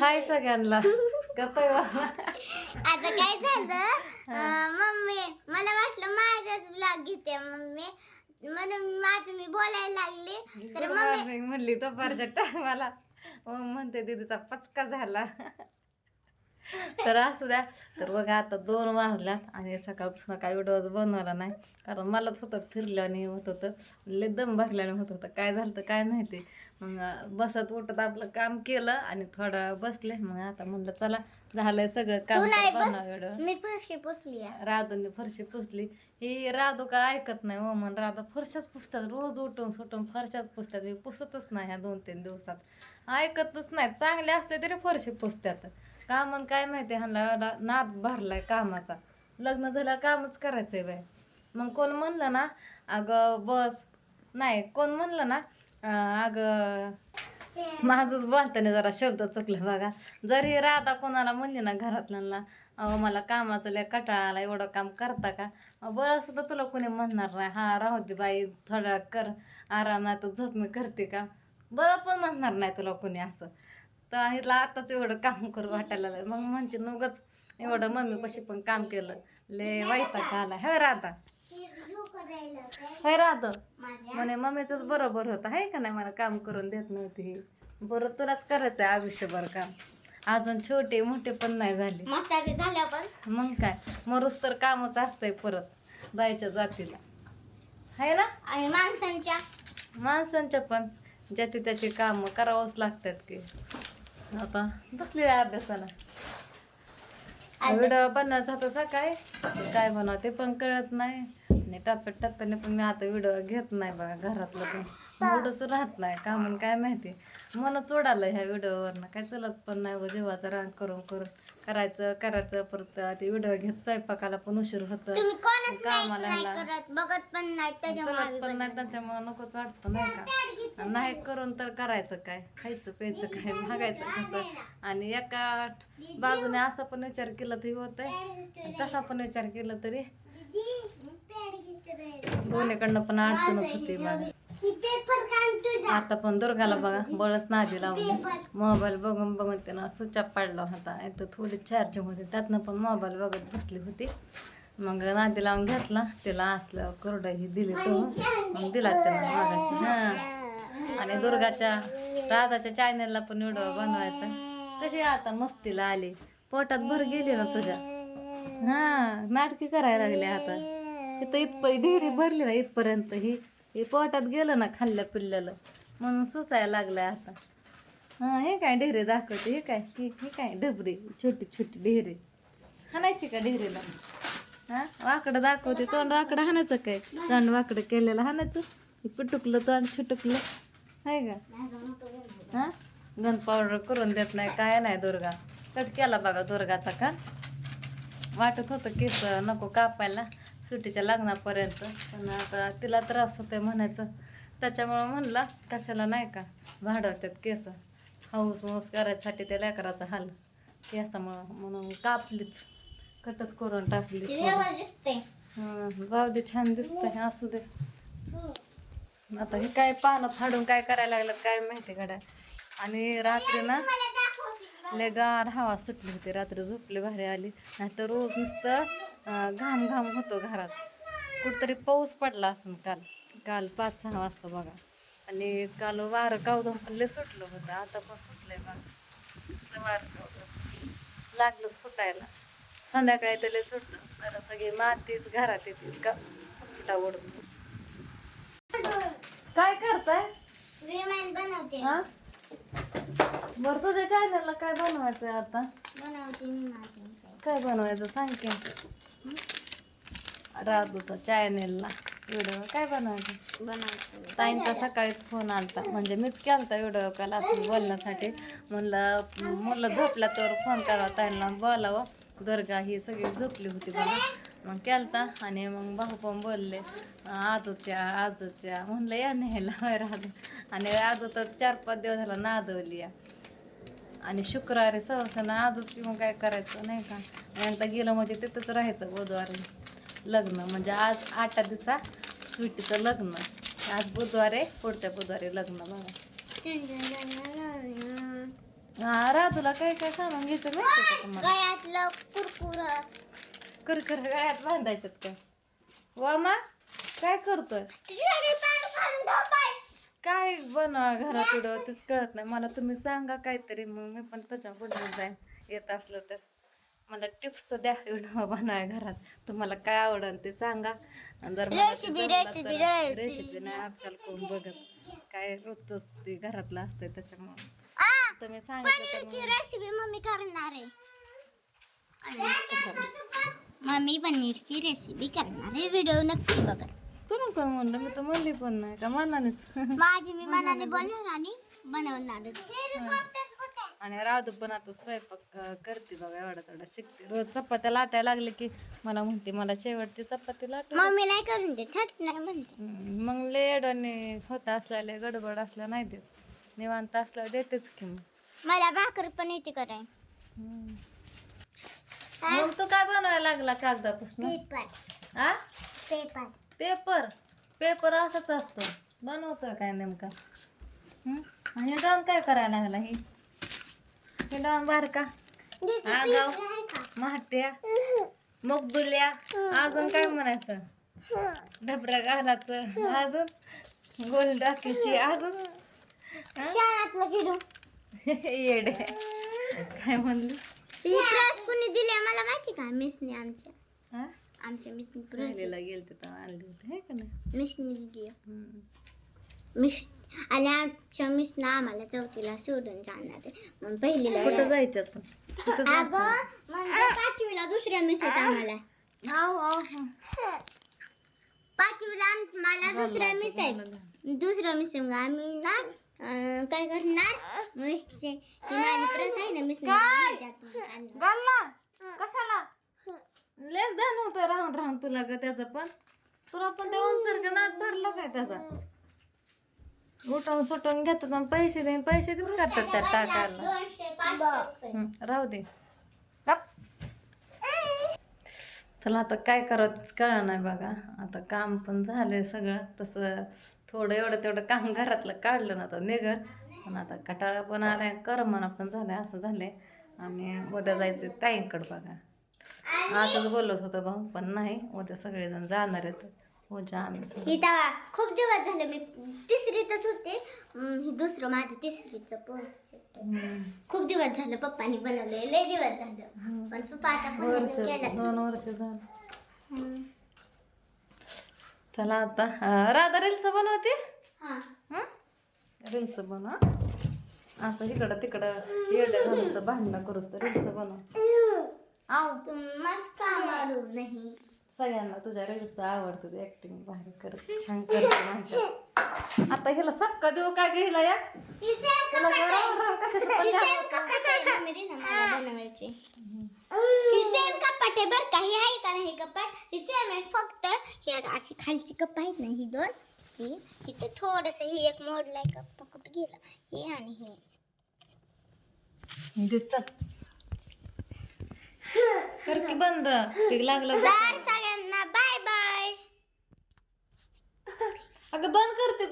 हाय सगळ्यांना. गप्पा आता काय झालं? अं, मम्मी मला वाटलं माझाच ब्लॉग घेते मम्मी. म्हणून माझं मी बोलायला लागले. तर मम्मी म्हणली दुपारच्या टायमाला म्हणते दीदीचा पचका झाला. तर असू द्या. तर बघा आता दोन वाजल्यात आणि सकाळपासून काही व्हिडिओज बनवला नाही. कारण मलाच होतं फिरल्याने होत होतं. लय दम भरल्याने होत होतं. काय झालं तर काय माहिती. मग बसत उठत आपलं काम केलं आणि थोडा वेळ बसले. मग आता म्हणलं चला झालंय सगळं काम तू नाही बनवा बस व्हिडिओ मी फरशी पुसली आहे. राधूने फरशी पुसली. ही राधू का ऐकत नाही हो म्हण राधा फरशाच पुसतात रोज उठून सुटून फरशाच पुसतात. मी पुसतच नाही ह्या दोन तीन दिवसात. ऐकतच नाही चांगले असले तरी फरशी पुसतात. का म्हण काय माहिती ह्यांना एवढा नाद भरलाय कामाचा. लग्न झालं कामच करायचंय बाय मग कोण म्हणलं ना अगं बस. नाही कोण म्हणलं ना अगं. माझंच बोलताना जरा शब्द चुकलं बघा. जरी राधा कोणाला म्हणली ना घरातल्यांना अहो मला कामाचं लय कटाळा आला एवढं काम करता का? बरं सुद्धा तुला कोणी म्हणणार नाही. हा राहू दे बाई थोडा कर. आराम नाही तर झोप मी करते का? बरं पण म्हणणार नाही तुला कोणी असं. तर हिला आताच एवढं काम करू वाटायला मग म्हणते नगच एवढं मम्मी कशी पण काम केलं. लय वाईटा आला हे हो, राधा. हे माझ्या म्हणे मम्मीच बरोबर होतं आहे का नाही? मला काम करून देत नव्हती ही. बरं तुलाच करायचं आहे आयुष्यभर काम. अजून छोटे मोठे पण नाही झाले. म्हातारी झाल्या पण. मग काय? मरूस तर कामच असतंय परत बायच्या जातीला. आहे ना? आणि माणसांच्या. माणसांच्या पण. ज्याची त्याची कामं करावंच लागतात की. आता बसले अभ्यासाला. व्हिडिओ बनवायचा होता सकाळी? ते काय बनवते पण कळत नाही. आणि टप्प्यात टप्प्याने पण मी आता व्हिडिओ घेत नाही बघा घरातलं पण. मूडच राहत नाही का म्हणून काय माहिती. मनच उडालं ह्या व्हिडिओवरनं. काय चलत पण नाही व जीवाचा राग करून करून. करायचं करायचं परत ते व्हिडिओ घेत स्वयंपाकाला पण उशीर होतं. कामाला नाही बघत पण नाही चलत पण नाही त्याच्यामुळे नकोच वाटतं नाही का? नाही करून तर करायचं काय? खायचं प्यायचं काय? मागायचं कसं? आणि एका बाजूने असा पण विचार केला तरी होतंय. तसा पण विचार केला तरी दोन्हीकडनं पण अडचणच होती बघा आता पण दुर्गाला बघा बळच नादी लावली. मोबाईल बघून बघून त्यानं स्विच ऑफ पाडला होता. एक तर थोडी चार्जिंग होती. त्यातनं पण मोबाईल बघत बसली होती. मग नादी लावून घेतला. तिला असलं कोरडंही दिली तो. मग दिला त्यानं मागाशी हा. आणि दुर्गाच्या राधाच्या चॅनलला पण व्हिडिओ बनवायचा. कशी आता मस्तीला आली. पोटात भर गेली ना तुझ्या. हा नाटकी करायला लागली आता. इथं इथपर्यंत ढेरी भरली ना इथपर्यंत ही. हे पोटात गेलं ना खाल्ल्या पिल्ल्याला म्हणून सुसायला लागलं आता. हा हे काय ढेरे दाखवते हे काय हे हे काय डबरी छोटी छोटी ढेरे हाणायची का ढेरीला हा वाकडं दाखवते तोंड वाकडं हाणायचं काय? तोंड वाकडं केलेलं हाणायचं. हे पुटुकलं तोंड छुटुकलं. आहे का? हा? गन पावडर करून देत नाही काय नाही दुर्गा. कट केला बघा दुर्गाचा का? वाटत होतं केस नको कापायला सुट्टीच्या लग्नापर्यंत. पण आता तिला त्रास होतोय म्हणायचं. त्याच्यामुळं म्हणला कशाला नाही का वाढवतात केस. हाऊस हाऊस करायसाठी त्या लेकराचा हाल. केसामुळं म्हणून कापलीच. कटच करून टाकली. जाऊ दे छान दिसतंय. असू दे. आता हे काय पानं फाडून काय करायला लागलं काय माहिती गड्या. आणि रात्री ना लय गार हवा सुटली होती रात्री झोपली भारी आली. नाहीतर रोज नुसतं घाम घाम होतो घरात. कुठतरी पाऊस पडला असं काल. काल पाच सहा वाजता बघा. आणि काल वारं पण लय सुटलं होतं. आता पण सुटलंय बघा. नुसतं वारं कावदं सुटलं. लागलं सुटायला. संध्याकाळी तर लय सुटलं. तर सगळी मातीच घरात येते का फुटा उडून काय करताय? बनवते. हा? बरं तुझ्या चॅनलला काय बनवायचं आता? बनवते मी माझे. काय बनवायचं सांग की. राधूचा चॅनेलला व्हिडिओ काय बनवायचं? बनवते. ताईंचा सकाळीच फोन आलता. म्हणजे मीच केलता व्हिडिओ कॉल असं बोलण्यासाठी. म्हणलं मुलं झोपला तर फोन करावा ताईंना बोलावं. दुर्गा ही सगळी झोपली होती बघा. मग केलता आणि मग भाऊ पण बोलले आजूच्या आजूच्या. म्हणलं या न्यायला राधू. आणि आजू तर चार पाच दिवस झाला नादवली या. आणि शुक्रवारी सहसा आजच येऊन काय करायचं नाही का? एकदा गेलं म्हणजे तिथंच राहायचं बुधवारी. लग्न म्हणजे आज आठ दिवसा स्वीटीचं लग्न. आज बुधवारी पुढच्या बुधवारी लग्न बघा. हा राधूला काय काय सामान घ्यायचं तुम्हाला? गळ्यातलं कुरकुर. कुरकुर गळ्यात बांधायच्यात काय? वा मा काय करतोय? काय बनवा घरात उडव तेच कळत नाही. मला तुम्ही सांगा काहीतरी मग मी पण त्याच्या पुढे जाईन. येत असलं तर. मला टिप्स द्या व्हिडिओ बनवाय घरात. तुम्हाला काय आवडेल ते सांगा. जर recipe. रेसिपी नाही आजकाल कोण बघत काय रोजच ते घरातलं असतंय त्याच्यामुळे. तुम्ही सांगितलं रेसिपी मम्मी करणार आहे? मम्मी पनीरची रेसिपी करणार आहे. व्हिडिओ नक्की बघा. तू नको म्हणलं? मी तर म्हणली पण नाही का मनानेच. माझी मी मनाने बोलणार आणि बनवणारच आणि राधू पण आता स्वयंपाक करते बघा एवढा थोडा शिकते. रोज चपात्या लाटायला लागले की मला म्हणते मला शेवटची चपाती लाट मम्मी नाही करून दे थट नाही म्हणते. मग लेड आणि होता असल्याले गडबड असल्या नाही देत. निवांत असल्यावर देतेच की मग. मला भाकर पण येते कराय हम्म. मग तू काय बनवायला लागला कागदापासून? पेपर. आ? पेपर. पेपर. पेपर असंच असतो. बनवतोय काय नेमका? हं? आणि डॉन काय करायला लागला ही? हे डॉन बारका आगाव महाट्या मगदुल्या अजून काय म्हणायचं? ढबऱ्या घालाचं अजून? गोल डाकीची अजून? येडे. काय म्हणली? दिली मला माहिती का? मिसने आमच्या. हा? आमच्या सहलीला गेलते तेव्हा आणली होती हे का नाही? दिली हम्म. मिस आणि आमच्या मिसनं आम्हाला चौथीला सोडून जाणार आहे. मग पहिलीला कुठं जायचं जायचं? अगं म्हणजे पाचवीला दुसऱ्या मिस आहेत आम्हाला. पाचवीला मला दुसऱ्या मिस बोला. दुसरं मिस आहे मग आम्ही ना काय करणार? मिसचे माझी प्रस आहे ना मिस कशाला? लेस ध्यान होतं राहून राहून तुला ग त्याचं पण. तुला पण त्या सारखं नाद भरला काय त्याचा? उठवून सुटवून घेतात आणि पैसे देईन पैसे देऊन करतात त्या टाकायला. हं, राहू दे. गप. चला आता काय करावं तेच कळलं नाही बघा. आता काम पण झालंय सगळं. तसं थोडं एवढं तेवढं काम घरातलं काढलं ना आता निघर पण आता कटाळा पण आलाय करमना पण झालंय असं झालंय. आणि उद्या जायचं ताईंकडं बघा. आजच बोलत होतं भाऊ पण नाही. उद्या सगळेजण जाणार आहेत. उद्या आम्ही. ही खूप दिवस झाले मी तिसरीतच होते. अं, ही दुसरं माझं तिसरीचं. खूप दिवस झालं पप्पानी बनवले लय दिवस झालं. पण पप्पा आता वर्ष केलं दोन वर्ष झालं. हम्म. चला आता अं, राधा रील्स बनवते? हा. रील्स बनव. असं इकडं तिकडं येड्या घालूस भांडणं करूस तर रील्स बनव. आव तुम मस्का मारू नाही. सगळ्यांना तुझ्या रील्स आवडतात ऍक्टिंग भारी करत छान करते म्हणतात. आता हिला सक्का देऊ काय घ्यायला या. ही तुला गरम गरम कशाचं पण आहे ही. सेम कपाट बरं का? ही आहे का नाही कपाट ही सेम आहे फक्त ही अशी खालची कप आहेत ना ही दोन. ही इथं थोडस ही एक मोडलाय कप्पा कुठं गेला? हे आणि हे. दे चल. कर की बंद. ते लागलं बाय बाय अगं बंद करते